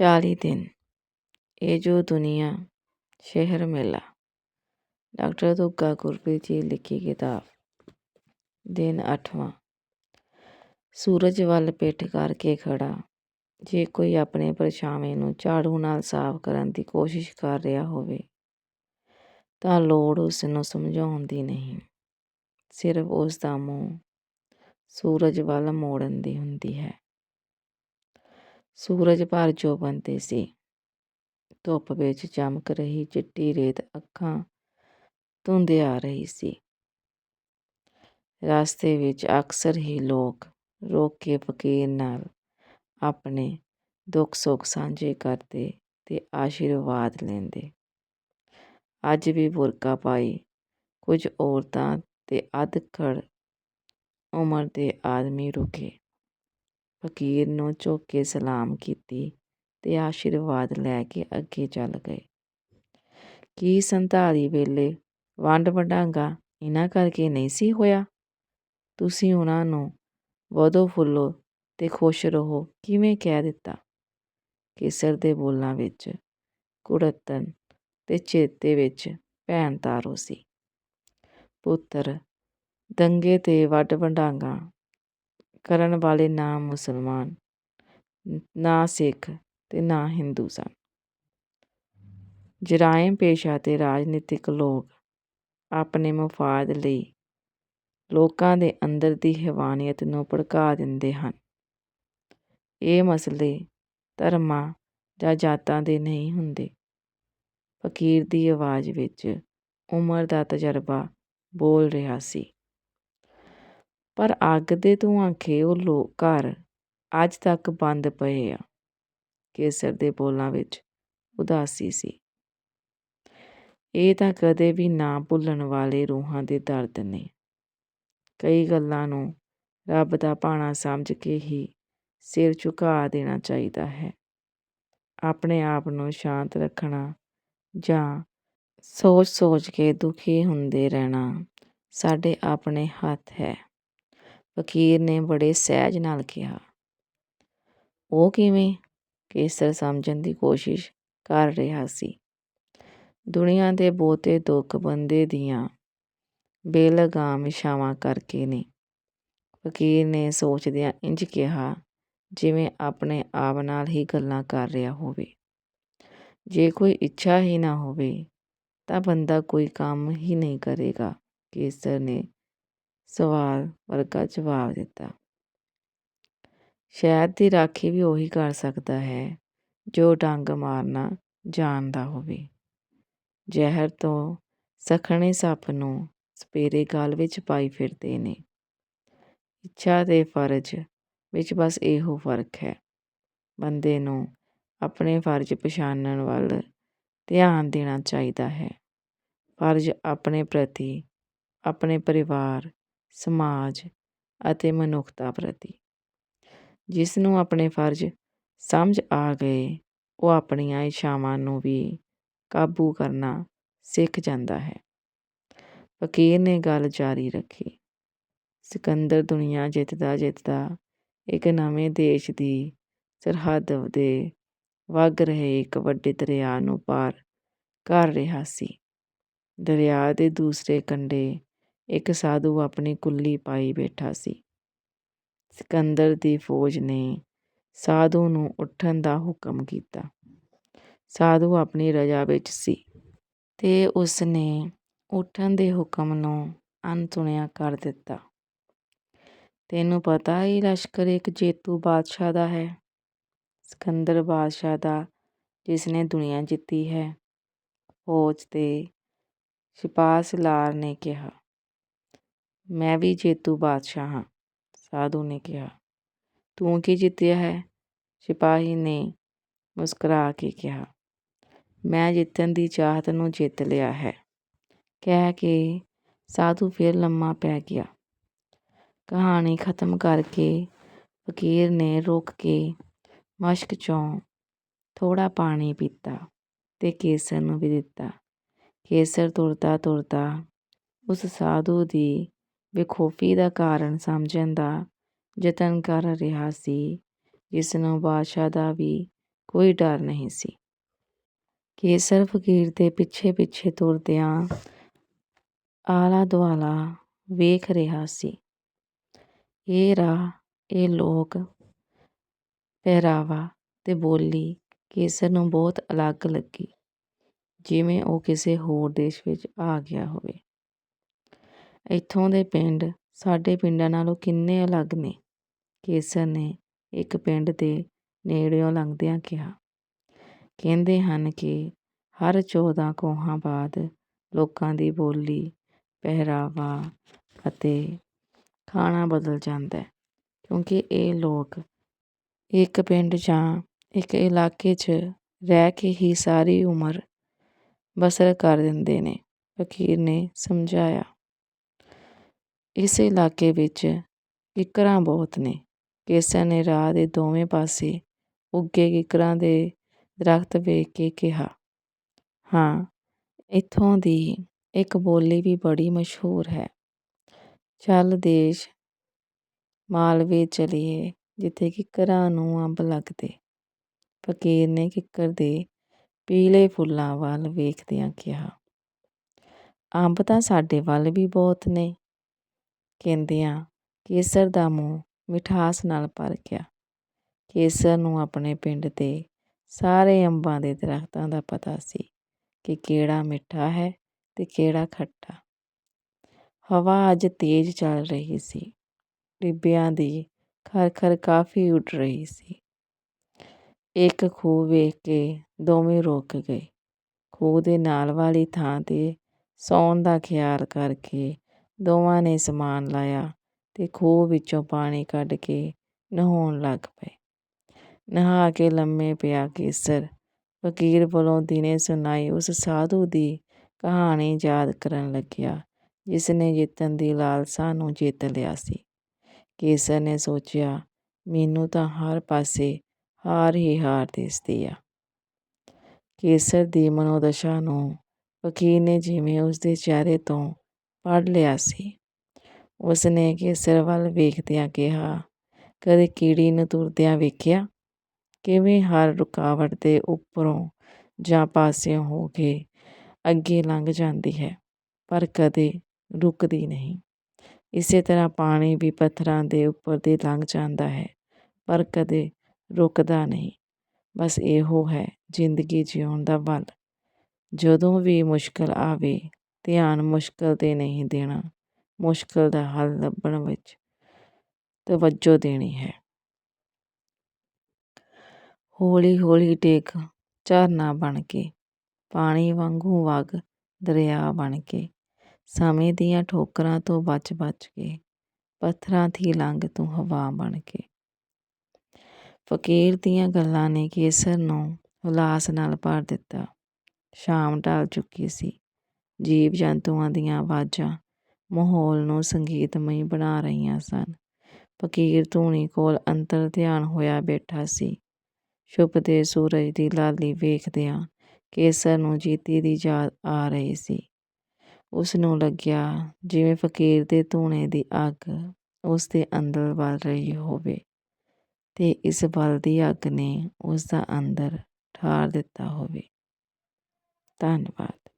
ਚਾਲੀ ਦਿਨ ਇਹ ਜੋ ਦੁਨੀਆ ਸ਼ਹਿਰ ਮੇਲਾ ਡਾਕਟਰ ਦੁੱਗਾ ਗੁਰਪ੍ਰੀਤ ਜੀ ਲਿਖੀ ਕਿਤਾਬ ਦਿਨ ਅੱਠਵਾਂ ਸੂਰਜ ਵੱਲ ਪਿੱਠ ਕਰਕੇ ਖੜਾ ਜੇ ਕੋਈ ਆਪਣੇ ਪਰਛਾਵੇਂ ਨੂੰ ਝਾੜੂ ਨਾਲ ਸਾਫ਼ ਕਰਨ ਦੀ ਕੋਸ਼ਿਸ਼ ਕਰ ਰਿਹਾ ਹੋਵੇ ਤਾਂ ਲੋੜ ਉਸ ਨੂੰ ਸਮਝਾਉਣ ਦੀ ਨਹੀਂ ਸਿਰਫ ਉਸ ਦਾ ਮੂੰਹ ਸੂਰਜ ਵੱਲ ਮੋੜਨ ਦੀ ਹੁੰਦੀ ਹੈ ਸੂਰਜ ਭਰ ਜੋਬਨ 'ਤੇ ਸੀ। ਧੁੱਪ ਵਿੱਚ ਚਮਕ ਰਹੀ ਚਿੱਟੀ ਰੇਤ ਅੱਖਾਂ ਧੁੰਦਿਆ ਰਹੀ ਸੀ। ਰਸਤੇ ਵਿੱਚ ਅਕਸਰ ਹੀ ਲੋਕ ਰੋਕ ਕੇ ਫਕੀਰ ਨਾਲ ਆਪਣੇ ਦੁੱਖ ਸੁੱਖ ਸਾਂਝੇ ਕਰਦੇ ਤੇ ਆਸ਼ੀਰਵਾਦ ਲੈਂਦੇ। ਅੱਜ ਵੀ ਬੁਰਕਾ ਪਾਈ ਕੁਝ ਔਰਤਾਂ ਤੇ ਅਧਖੜ ਉਮਰ ਦੇ ਆਦਮੀ ਰੁਕੇ। ਫਕੀਰ ਨੂੰ ਝੁੱਕ ਕੇ ਸਲਾਮ ਕੀਤੀ ਤੇ ਆਸ਼ੀਰਵਾਦ ਲੈ ਕੇ ਅੱਗੇ ਚੱਲ ਗਏ। ਕੀ ਸੰਧਾਰੀ ਵੇਲੇ ਵੰਡ ਵਡਾਂਗਾ ਇਹਨਾਂ ਕਰਕੇ ਨਹੀਂ ਸੀ ਹੋਇਆ? ਤੁਸੀਂ ਉਹਨਾਂ ਨੂੰ ਵਧੋ ਫੁੱਲੋ ਤੇ ਖੁਸ਼ ਰਹੋ, ਕਿਵੇਂ ਕਹਿ ਦਿੱਤਾ? ਕੇਸਰ ਦੇ ਬੋਲਾਂ ਵਿੱਚ ਕੁੜਤਨ ਤੇ ਚੇਤੇ ਵਿੱਚ ਭੈਣ ਤਾਰੋ ਸੀ। ਪੁੱਤਰ, ਦੰਗੇ ਤੇ ਵੱਡ ਵੰਡਾਂਗਾ ਕਰਨ ਵਾਲੇ ਨਾ ਮੁਸਲਮਾਨ, ਨਾ ਸਿੱਖ ਤੇ ਨਾ ਹਿੰਦੂ ਸਨ। ਜਰਾਇਮ ਪੇਸ਼ਾ ਤੇ ਰਾਜਨੀਤਿਕ ਲੋਕ ਆਪਣੇ ਮਫਾਦ ਲਈ ਲੋਕਾਂ ਦੇ ਅੰਦਰ ਦੀ ਹੈਵਾਨੀਅਤ ਨੂੰ ਭੜਕਾ ਦਿੰਦੇ ਹਨ। ਇਹ ਮਸਲੇ ਧਰਮਾਂ ਜਾਂ ਜਾਤਾਂ ਦੇ ਨਹੀਂ ਹੁੰਦੇ। ਫਕੀਰ ਦੀ ਆਵਾਜ਼ ਵਿੱਚ ਉਮਰ ਦਾ ਤਜਰਬਾ ਬੋਲ ਰਿਹਾ ਸੀ। ਪਰ ਅੱਗ ਦੇ ਧੂਆਂਖੇ ਉਹ ਲੋਕ ਘਰ ਅੱਜ ਤੱਕ ਬੰਦ ਪਏ ਆ। ਕੇਸਰ ਦੇ ਬੋਲਾਂ ਵਿੱਚ ਉਦਾਸੀ ਸੀ। ਇਹ ਤਾਂ ਕਦੇ ਵੀ ਨਾ ਭੁੱਲਣ ਵਾਲੇ ਰੂਹਾਂ ਦੇ ਦਰਦ ਨੇ। ਕਈ ਗੱਲਾਂ ਨੂੰ ਰੱਬ ਦਾ ਭਾਣਾ ਸਮਝ ਕੇ ਹੀ ਸਿਰ ਝੁਕਾ ਦੇਣਾ ਚਾਹੀਦਾ ਹੈ। ਆਪਣੇ ਆਪ ਨੂੰ ਸ਼ਾਂਤ ਰੱਖਣਾ ਜਾਂ ਸੋਚ ਸੋਚ ਕੇ ਦੁਖੀ ਹੁੰਦੇ ਰਹਿਣਾ ਸਾਡੇ ਆਪਣੇ ਹੱਥ ਹੈ। ਫਕੀਰ ਨੇ ਬੜੇ ਸਹਿਜ ਨਾਲ ਕਿਹਾ, ਉਹ ਕਿਵੇਂ ਕੇਸਰ ਸਮਝਣ ਦੀ ਕੋਸ਼ਿਸ਼ ਕਰ ਰਿਹਾ ਸੀ? ਦੁਨੀਆ ਦੇ ਬਹੁਤੇ ਦੁੱਖ ਬੰਦੇ ਦੀਆਂ ਬੇਲਗਾਮ ਇਸ਼ਾਵਾਂ ਕਰਕੇ ਨੇ। ਫਕੀਰ ਨੇ ਸੋਚਦਿਆਂ ਇੰਜ ਕਿਹਾ, ਜਿਵੇਂ ਆਪਣੇ ਆਪ ਨਾਲ ਹੀ ਗੱਲਾਂ ਕਰ ਰਿਹਾ ਹੋਵੇ। ਜੇ ਕੋਈ ਇੱਛਾ ਹੀ ਨਾ ਹੋਵੇ, ਤਾਂ ਬੰਦਾ ਕੋਈ ਕੰਮ ਹੀ ਨਹੀਂ ਕਰੇਗਾ, ਕੇਸਰ ਨੇ ਸਵਾਲ ਵਰਗਾ ਜਵਾਬ ਦਿੱਤਾ। ਸ਼ਹਿਦ ਦੀ ਰਾਖੀ ਵੀ ਉਹੀ ਕਰ ਸਕਦਾ ਹੈ, ਜੋ ਡੰਗ ਮਾਰਨਾ ਜਾਣਦਾ ਹੋਵੇ। ਜ਼ਹਿਰ ਤੋਂ ਸਖਣੇ ਸੱਪ ਨੂੰ ਸਪੇਰੇ ਗਲ ਵਿੱਚ ਪਾਈ ਫਿਰਦੇ ਨੇ। ਇੱਛਾ ਤੇ ਫਰਜ਼ ਵਿੱਚ ਬਸ ਇਹੋ ਫ਼ਰਕ ਹੈ। ਬੰਦੇ ਨੂੰ ਆਪਣੇ ਫਰਜ਼ ਪਛਾਣਨ ਵੱਲ ਧਿਆਨ ਦੇਣਾ ਚਾਹੀਦਾ ਹੈ। ਫਰਜ਼ ਆਪਣੇ ਪ੍ਰਤੀ, ਆਪਣੇ ਪਰਿਵਾਰ ਸਮਾਜ ਅਤੇ ਮਨੁੱਖਤਾ ਪ੍ਰਤੀ। ਜਿਸ ਨੂੰ ਆਪਣੇ ਫਰਜ਼ ਸਮਝ ਆ ਗਏ, ਉਹ ਆਪਣੀਆਂ ਇੱਛਾਵਾਂ ਨੂੰ ਵੀ ਕਾਬੂ ਕਰਨਾ ਸਿੱਖ ਜਾਂਦਾ ਹੈ। ਫਕੀਰ ਨੇ ਗੱਲ ਜਾਰੀ ਰੱਖੀ। ਸਿਕੰਦਰ ਦੁਨੀਆ ਜਿੱਤਦਾ ਜਿੱਤਦਾ ਇੱਕ ਨਵੇਂ ਦੇਸ਼ ਦੀ ਸਰਹੱਦ ਦੇ ਵਗ ਰਹੇ ਇੱਕ ਵੱਡੇ ਦਰਿਆ ਨੂੰ ਪਾਰ ਕਰ ਰਿਹਾ ਸੀ। ਦਰਿਆ ਦੇ ਦੂਸਰੇ ਕੰਢੇ ਇੱਕ ਸਾਧੂ ਆਪਣੀ ਕੁੱਲੀ ਪਾਈ ਬੈਠਾ ਸੀ। ਸਿਕੰਦਰ ਦੀ ਫੌਜ ਨੇ ਸਾਧੂ ਨੂੰ ਉੱਠਣ ਦਾ ਹੁਕਮ ਕੀਤਾ। ਸਾਧੂ ਆਪਣੀ ਰਜਾ ਵਿੱਚ ਸੀ ਤੇ ਉਸਨੇ ਉੱਠਣ ਦੇ ਹੁਕਮ ਨੂੰ ਅਣਸੁਣਿਆ ਕਰ ਦਿੱਤਾ। ਤੈਨੂੰ ਪਤਾ ਹੀ ਲਸ਼ਕਰ ਇੱਕ ਜੇਤੂ ਬਾਦਸ਼ਾਹ ਦਾ ਹੈ। ਸਿਕੰਦਰ ਬਾਦਸ਼ਾਹ ਦਾ ਜਿਸ ਨੇ ਦੁਨੀਆ ਜਿੱਤੀ ਹੈ। ਫੌਜ ਤੇ ਸਿਪਾਹ ਸਲਾਰ ਨੇ ਕਿਹਾ ਮੈਂ ਵੀ ਜੇਤੂ ਬਾਦਸ਼ਾਹ ਹਾਂ, ਸਾਧੂ ਨੇ ਕਿਹਾ। ਤੂੰ ਕੀ ਜਿੱਤਿਆ ਹੈ? ਸਿਪਾਹੀ ਨੇ ਮੁਸਕਰਾ ਕੇ ਕਿਹਾ। ਮੈਂ ਜਿੱਤਣ ਦੀ ਚਾਹਤ ਨੂੰ ਜਿੱਤ ਲਿਆ ਹੈ। ਕਹਿ ਕੇ ਸਾਧੂ ਫਿਰ ਲੰਮਾ ਪੈ ਗਿਆ। ਕਹਾਣੀ ਖਤਮ ਕਰਕੇ ਫਕੀਰ ਨੇ ਰੁਕ ਕੇ ਮਸ਼ਕ ਚੋਂ ਥੋੜਾ ਪਾਣੀ ਪੀਤਾ ਤੇ ਕੇਸਰ ਨੂੰ ਵੀ ਦਿੱਤਾ। ਕੇਸਰ ਤੁਰਦਾ ਤੁਰਦਾ ਉਸ ਸਾਧੂ ਦੀ ਬੇਖੌਫੀ ਦਾ ਕਾਰਨ ਸਮਝਣ ਦਾ ਯਤਨ ਕਰ ਰਿਹਾ ਸੀ, ਜਿਸ ਨੂੰ ਬਾਦਸ਼ਾਹ ਦਾ ਵੀ ਕੋਈ ਡਰ ਨਹੀਂ ਸੀ। ਕੇਸਰ ਫਕੀਰ ਦੇ ਪਿੱਛੇ ਪਿੱਛੇ ਤੁਰਦਿਆਂ ਆਲਾ ਦੁਆਲਾ ਵੇਖ ਰਿਹਾ ਸੀ। ਇਹ ਰਾਹ, ਇਹ ਲੋਕ ਪਹਿਰਾਵਾ ਤੇ ਬੋਲੀ ਕੇਸਰ ਨੂੰ ਬਹੁਤ ਅਲੱਗ ਲੱਗੀ, ਜਿਵੇਂ ਉਹ ਕਿਸੇ ਹੋਰ ਦੇਸ਼ ਵਿੱਚ ਆ ਗਿਆ ਹੋਵੇ। ਇੱਥੋਂ ਦੇ ਪਿੰਡ, ਸਾਡੇ ਪਿੰਡਾਂ ਨਾਲੋਂ ਕਿੰਨੇ ਅਲੱਗ ਨੇ। ਕੇਸਰ ਨੇ ਇੱਕ ਪਿੰਡ ਦੇ ਨੇੜਿਓਂ ਲੰਘਦਿਆਂ ਕਿਹਾ। ਕਹਿੰਦੇ ਹਨ ਕਿ ਹਰ 14 ਕੋਹਾਂ ਬਾਅਦ ਲੋਕਾਂ ਦੀ ਬੋਲੀ, ਪਹਿਰਾਵਾ ਅਤੇ ਖਾਣਾ ਬਦਲ ਜਾਂਦਾ ਕਿਉਂਕਿ ਇਹ ਲੋਕ ਇੱਕ ਪਿੰਡ ਜਾਂ ਇੱਕ ਇਲਾਕੇ 'ਚ ਰਹਿ ਕੇ ਹੀ ਸਾਰੀ ਉਮਰ ਬਸਰ ਕਰ ਦਿੰਦੇ ਨੇ, ਫਕੀਰ ਨੇ ਸਮਝਾਇਆ। ਇਸ ਇਲਾਕੇ ਵਿੱਚ ਕਿੱਕਰਾਂ ਬਹੁਤ ਨੇ। ਕੇਸਰ ਨੇ ਰਾਹ ਦੇ ਦੋਵੇਂ ਪਾਸੇ ਉੱਗੇ ਕਿੱਕਰਾਂ ਦੇ ਦਰੱਖਤ ਵੇਖ ਕੇ ਕਿਹਾ, ਹਾਂ, ਇੱਥੋਂ ਦੀ ਇੱਕ ਬੋਲੀ ਵੀ ਬੜੀ ਮਸ਼ਹੂਰ ਹੈ। ਚੱਲ ਦੇਸ਼ ਮਾਲਵੇ ਚਲੀਏ, ਜਿੱਥੇ ਕਿੱਕਰਾਂ ਨੂੰ ਅੰਬ ਲੱਗਦੇ। ਫਕੀਰ ਨੇ ਕਿੱਕਰ ਦੇ ਪੀਲੇ ਫੁੱਲਾਂ ਵੱਲ ਵੇਖਦਿਆਂ ਕਿਹਾ, ਅੰਬ ਤਾਂ ਸਾਡੇ ਵੱਲ ਵੀ ਬਹੁਤ ਨੇ। ਕਹਿੰਦਿਆਂ ਕੇਸਰ ਦਾ ਮੂੰਹ ਮਿਠਾਸ ਨਾਲ ਭਰ ਗਿਆ ਕੇਸਰ ਨੂੰ ਆਪਣੇ ਪਿੰਡ ਦੇ ਸਾਰੇ ਅੰਬਾਂ ਦੇ ਦਰਖਤਾਂ ਦਾ ਪਤਾ ਸੀ ਕਿ ਕਿਹੜਾ ਮਿੱਠਾ ਹੈ ਤੇ ਕਿਹੜਾ ਖੱਟਾ। ਹਵਾ ਅੱਜ ਤੇਜ਼ ਚੱਲ ਰਹੀ ਸੀ। ਟਿੱਬਿਆਂ ਦੀ ਖਰਖਰ ਕਾਫੀ ਉੱਡ ਰਹੀ ਸੀ। ਇੱਕ ਖੂਹ ਵੇਖ ਕੇ ਦੋਵੇਂ ਰੁਕ ਗਏ। ਖੂਹ ਦੇ ਨਾਲ ਵਾਲੀ ਥਾਂ ਤੇ ਸੌਣ ਦਾ ਖਿਆਲ ਕਰਕੇ ਦੋਵਾਂ ਨੇ ਸਮਾਨ ਲਾਇਆ ਅਤੇ ਖੂਹ ਵਿੱਚੋਂ ਪਾਣੀ ਕੱਢ ਕੇ ਨਹਾਉਣ ਲੱਗ ਪਏ। ਨਹਾ ਕੇ ਲੰਮੇ ਪਿਆ ਕੇਸਰ। ਫਕੀਰ ਵੱਲੋਂ ਦਿਨੇ ਸੁਣਾਈ ਉਸ ਸਾਧੂ ਦੀ ਕਹਾਣੀ ਯਾਦ ਕਰਨ ਲੱਗਿਆ, ਜਿਸ ਨੇ ਜਿੱਤਣ ਦੀ ਲਾਲਸਾ ਨੂੰ ਜਿੱਤ ਲਿਆ ਸੀ। ਕੇਸਰ ਨੇ ਸੋਚਿਆ, ਮੈਨੂੰ ਤਾਂ ਹਰ ਪਾਸੇ ਹਾਰ ਹੀ ਹਾਰ ਦਿਸਦੀ ਆ। ਕੇਸਰ ਦੀ ਮਨੋਦਸ਼ਾ ਨੂੰ ਫਕੀਰ ਨੇ ਜਿਵੇਂ ਉਸ ਦੇ ਚਿਹਰੇ ਤੋਂ ਪੜ੍ਹ ਲਿਆ ਸੀ। ਉਸ ਨੇ ਕੇਸਰ ਵੱਲ ਵੇਖਦਿਆਂ ਕਿਹਾ, ਕਦੇ ਕੀੜੀ ਨੂੰ ਤੁਰਦਿਆਂ ਵੇਖਿਆ? ਕਿਵੇਂ ਹਰ ਰੁਕਾਵਟ ਦੇ ਉੱਪਰੋਂ ਜਾਂ ਪਾਸਿਓਂ ਹੋ ਕੇ ਅੱਗੇ ਲੰਘ ਜਾਂਦੀ ਹੈ, ਪਰ ਕਦੇ ਰੁਕਦੀ ਨਹੀਂ। ਇਸੇ ਤਰ੍ਹਾਂ ਪਾਣੀ ਵੀ ਪੱਥਰਾਂ ਦੇ ਉੱਪਰ ਦੀ ਲੰਘ ਜਾਂਦਾ ਹੈ, ਪਰ ਕਦੇ ਰੁਕਦਾ ਨਹੀਂ। ਬਸ ਇਹੋ ਹੈ ਜ਼ਿੰਦਗੀ ਜਿਉਣ ਦਾ ਬਲ। ਜਦੋਂ ਵੀ ਮੁਸ਼ਕਲ ਆਵੇ ਧਿਆਨ ਮੁਸ਼ਕਲ 'ਤੇ ਨਹੀਂ ਦੇਣਾ, ਮੁਸ਼ਕਲ ਦਾ ਹੱਲ ਲੱਭਣ ਵਿੱਚ ਤਵੱਜੋ ਦੇਣੀ ਹੈ। ਹੌਲੀ ਹੌਲੀ ਟੇਕ ਝਰਨਾ ਬਣ ਕੇ, ਪਾਣੀ ਵਾਂਗੂ ਵਗ ਦਰਿਆ ਬਣ ਕੇ, ਸਮੇਂ ਦੀਆਂ ਠੋਕਰਾਂ ਤੋਂ ਬਚ ਬਚ ਕੇ, ਪੱਥਰਾਂ ਥੀ ਲੰਘ ਤੂੰ ਹਵਾ ਬਣ ਕੇ। ਫਕੀਰ ਦੀਆਂ ਗੱਲਾਂ ਨੇ ਕੇਸਰ ਨੂੰ ਉਲਾਸ ਨਾਲ ਭਰ ਦਿੱਤਾ। ਸ਼ਾਮ ਢਲ ਚੁੱਕੀ ਸੀ। ਜੀਵ ਜੰਤੂਆਂ ਦੀਆਂ ਆਵਾਜ਼ਾਂ ਮਾਹੌਲ ਨੂੰ ਸੰਗੀਤਮਈ ਬਣਾ ਰਹੀਆਂ ਸਨ। ਫਕੀਰ ਧੂਣੀ ਕੋਲ ਅੰਤਰ ਧਿਆਨ ਹੋਇਆ ਬੈਠਾ ਸੀ। ਛੁਪਦੇ ਸੂਰਜ ਦੀ ਲਾਲੀ ਵੇਖਦਿਆਂ ਕੇਸਰ ਨੂੰ ਜੀਤੀ ਦੀ ਯਾਦ ਆ ਰਹੀ ਸੀ। ਉਸ ਨੂੰ ਲੱਗਿਆ ਜਿਵੇਂ ਫਕੀਰ ਦੇ ਧੂਣੇ ਦੀ ਅੱਗ ਉਸ ਦੇ ਅੰਦਰ ਬਲ ਰਹੀ ਹੋਵੇ ਤੇ ਇਸ ਬਲ ਦੀ ਅੱਗ ਨੇ ਉਸ ਦਾ ਅੰਦਰ ਠਾਰ ਦਿੱਤਾ ਹੋਵੇ। ਧੰਨਵਾਦ।